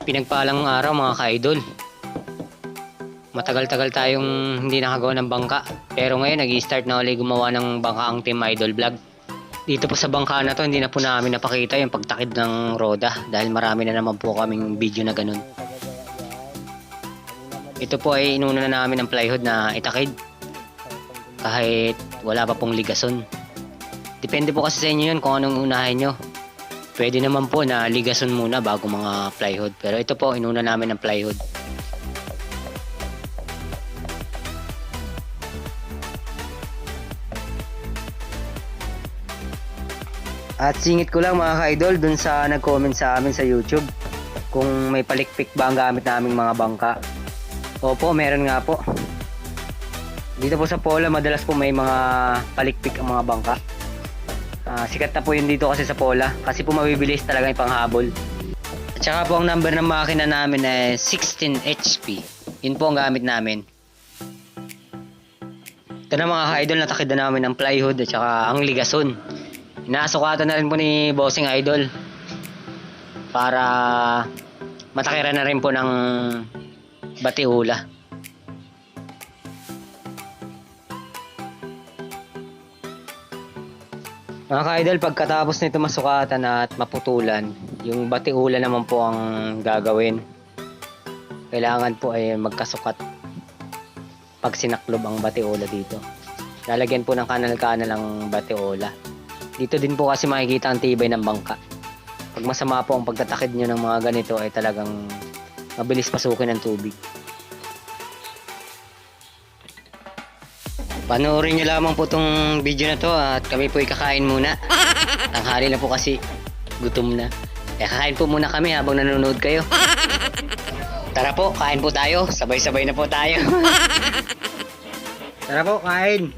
Pinagpalang araw mga ka-idol. Matagal-tagal tayong hindi nakagawa ng bangka. Pero ngayon nag start na ulit gumawa ng bangka ang Team Idol Vlog. Dito po sa bangka na to hindi na po namin napakita yung pagtakid ng roda dahil marami na naman po kaming video na ganun. Ito po ay inuna na namin ng plywood na itakid kahit wala pa pong ligason. Depende po kasi sa inyo yun kung anong unahin nyo. Pwede naman po na ligason muna bago mga plywood. Pero ito po, inuna namin ng plywood. At singit ko lang mga ka-idol dun sa nag-comment sa amin sa YouTube kung may palikpik ba ang gamit naming mga bangka. Opo, meron nga po. Dito po sa Pola, madalas po may mga palikpik ang mga bangka. Ah, sikat na po yun dito kasi sa Pola kasi po mabibilis talaga yung panghabol. At saka po ang number ng makina namin ay 16 HP. Yun po ang gamit namin. Ito na mga ka-idol, natakid na namin ng plywood at saka ang ligason. Inaasukatan na rin po ni Bossing Idol para matakiran na rin po ng batiula. Mga ka-idol, pagkatapos nito masukatan at maputulan, yung batiula naman po ang gagawin. Kailangan po ay magkasukat pag sinaklob ang batiula dito. Lalagyan po ng kanal-kanal ang batiula. Dito din po kasi makikita ang tibay ng bangka. Pag masama po ang pagtatakid nyo ng mga ganito ay talagang mabilis pasukin ng tubig. Panoorin nyo lamang po tong video na to at kami po kakain muna. Tanghali na po kasi gutom na. Kaya kakain po muna kami habang nanonood kayo. Tara po, kain po tayo. Sabay-sabay na po tayo. Tara po, kain.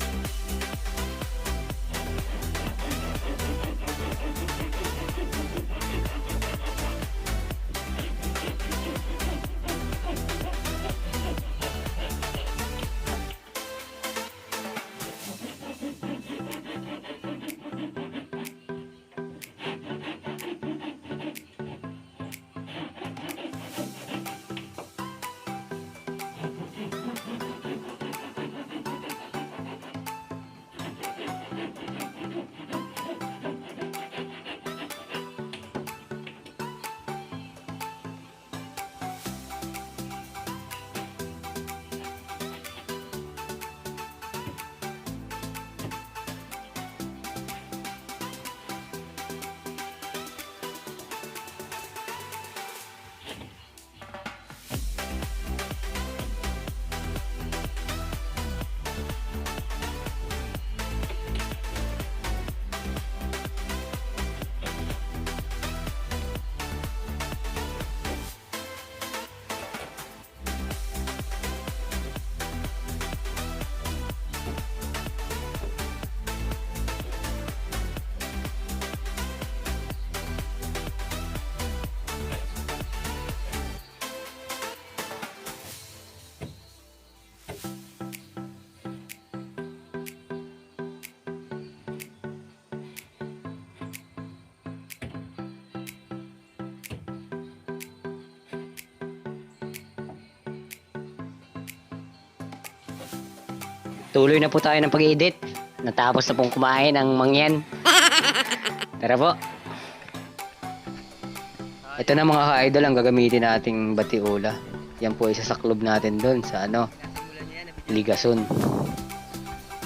Tuloy na po tayo ng pag-edit. Natapos na pong kumain ang mangyan. Tara po. Ito na mga ka-idol ang gagamitin nating batiula. Yan po isa sa club natin doon sa ano, Ligason.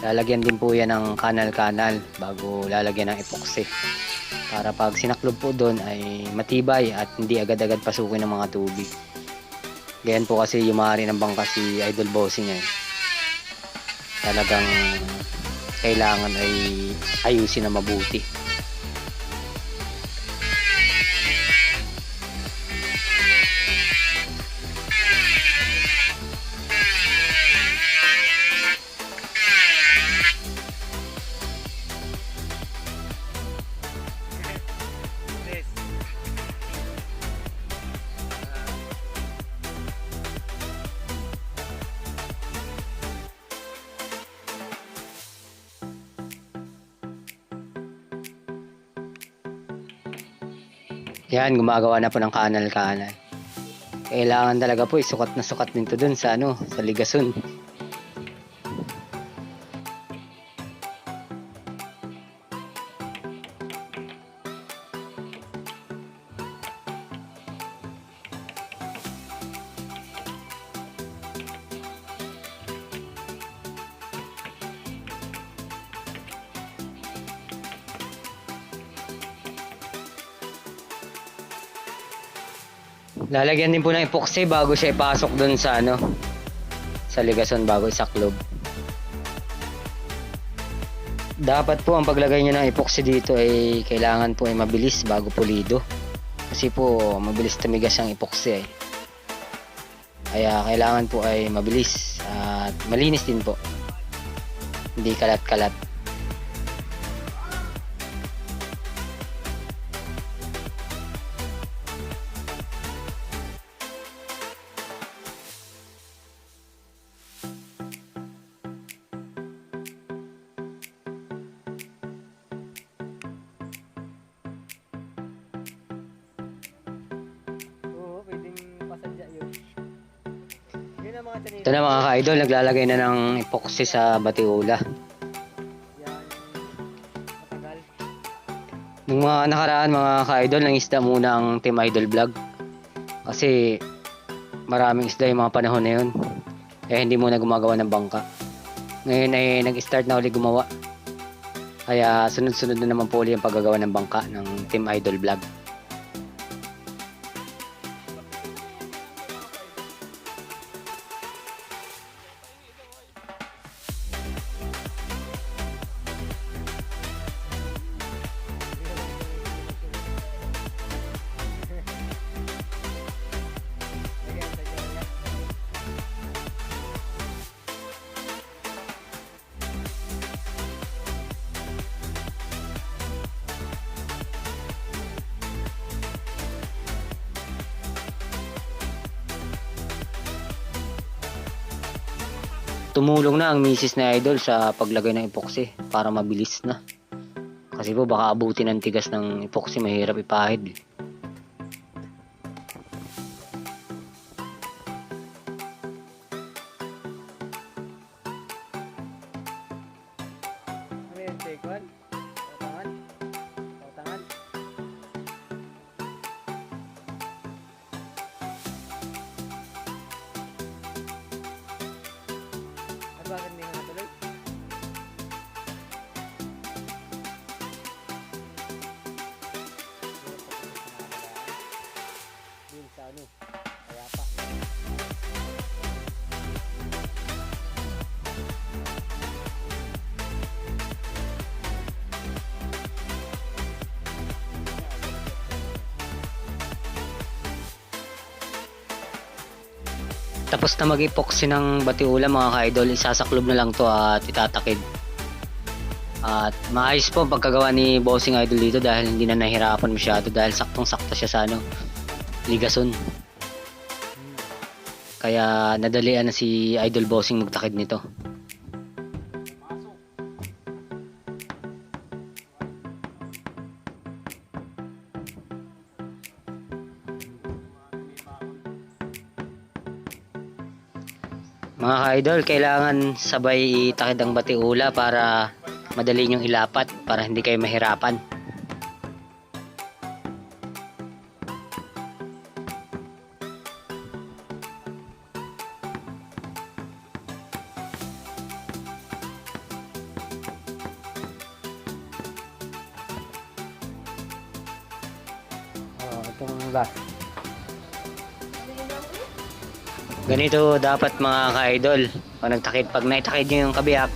Lalagyan din po yan ng kanal-kanal bago lalagyan ng epoxy. Para pag sinaklob po doon ay matibay at hindi agad-agad pasukin ng mga tubig. Ganyan po kasi yumari ng bangka si Idol Bossing eh talagang kailangan ay ayusin na mabuti. Yan, gumagawa na po ng kanal-kanal. Kailangan talaga po isukat na sukat nito dun sa ano, sa ligason. Lalagyan din po ng epoxy bago siya ipasok dun sa ano, sa ligason bago isaklob. Dapat po ang paglagay nyo ng epoxy dito ay kailangan po ay mabilis bago pulido. Kasi po mabilis tumigas ang epoxy eh. Kaya kailangan po ay mabilis at malinis din po. Hindi kalat-kalat. Ito na mga ka-idol, naglalagay na ng epoxy sa batiula. Nung mga nakaraan mga ka-idol, nang isda muna ang Team Idol Vlog. Kasi maraming isda yung mga panahon na yun. Kaya hindi muna gumagawa ng bangka. Ngayon ay nag-start na ulit gumawa. Kaya sunod-sunod na naman po ulit ang paggagawa ng bangka ng Team Idol Vlog. Tumulong na ang misis na idol sa paglagay ng epoxy para mabilis na. Kasi po baka abutin ng tigas ng epoxy mahirap ipahid. Ano take Ano, kaya pa. Tapos na mag-epoxy ng batiula mga ka-idol, isasaklob na lang to at itatakid. At maayos po pagkagawa ni Bossing Idol dito dahil hindi na nahirapan masyado dahil saktong-sakto siya sa ano, ligason. Kaya nadalian na si Idol Bossing magtakid nito. Mga ka-idol, kailangan sabay itakid ang batiula para madali niyong ilapat para hindi kayo mahirapan. Ganito dapat mga ka-idol. Pag nagtakid, pag naitakid nyo yung kabiyak,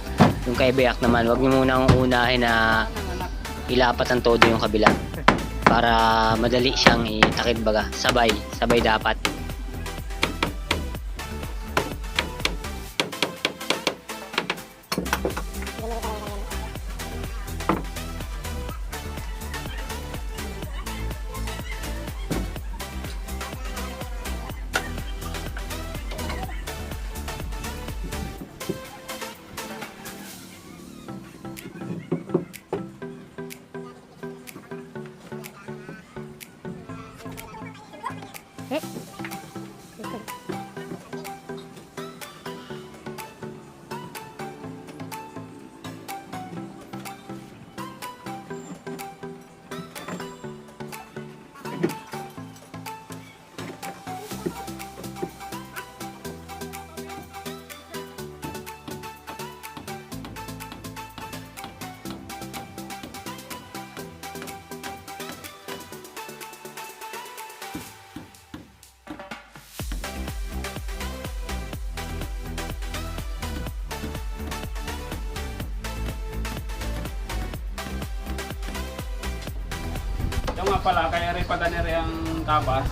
yung kaibiyak naman, huwag nyo munang unahin na ilapat ang todo yung kabila. Para madali siyang itakid baga. Sabay, sabay dapat. 네. Nga pala, kaya rin pag rin ang kapas,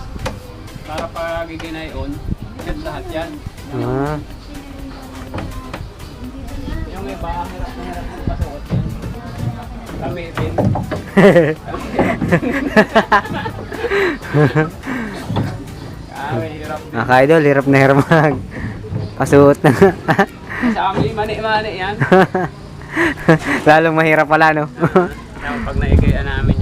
para pag iginayon, set lahat yan. Ah. Yung iba, ang hirap na hirap ng pasuot yan. Gamitin. Ah, may hirap din. Mga ka-idol, hirap na hirap mag pasuot na. Sa amin, mani-mani yan. Lalong mahirap pala, no? Pag naigaya namin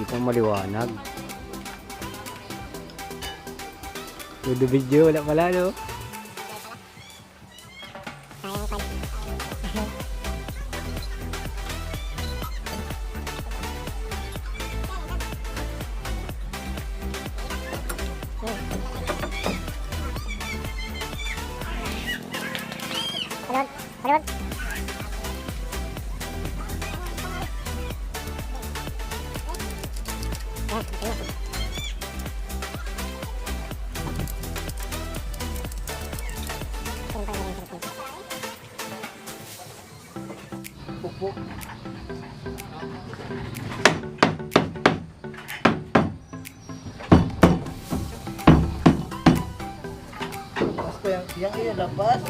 Di pa maliwanag. Todo video, wala pala no? Basta yung, yung iyo, labas.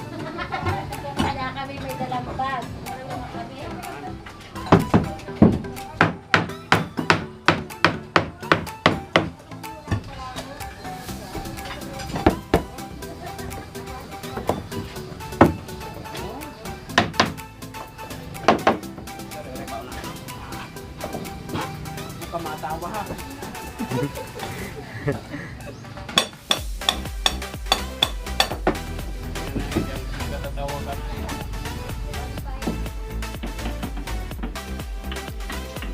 Wala kami may dalang bag. Marunong kami. Huwag ka matawa ha.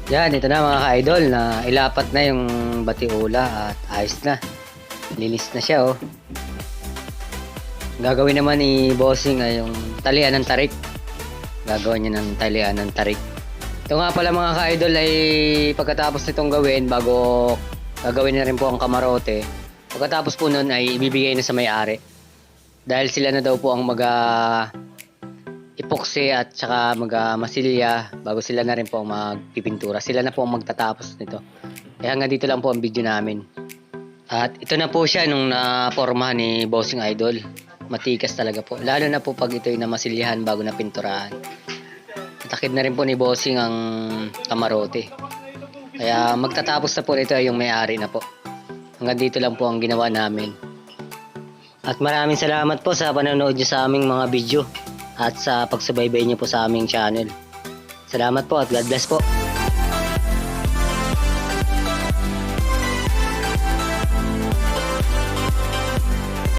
Yan, ito na mga ka-idol na ilapat na yung batiula at ayos na. Linis na siya oh. Gagawin naman ni Bossing ay yung talian ng tarik. Gagawin niya ng talian ng tarik. Ito nga pala mga ka-idol ay pagkatapos nitong gawin bago gagawin na rin po ang kamarote. Pagkatapos po nun ay ibibigay na sa may-ari. Dahil sila na daw po ang mag epoxy at saka mag ah, masilya bago sila na rin po magpipintura. Sila na po ang magtatapos nito. Kaya hanggang dito lang po ang video namin. At ito na po siya nung naporma ni Bossing Idol. Matikas talaga po. Lalo na po pag ito'y namasilyahan bago na pinturahan. Takid na rin po ni Bossing ang kamarote. Kaya magtatapos na po ito ay yung may-ari na po. Hanggang dito lang po ang ginawa namin. At maraming salamat po sa panonood niyo sa aming mga video at sa pagsubaybay niyo po sa aming channel. Salamat po at God bless po.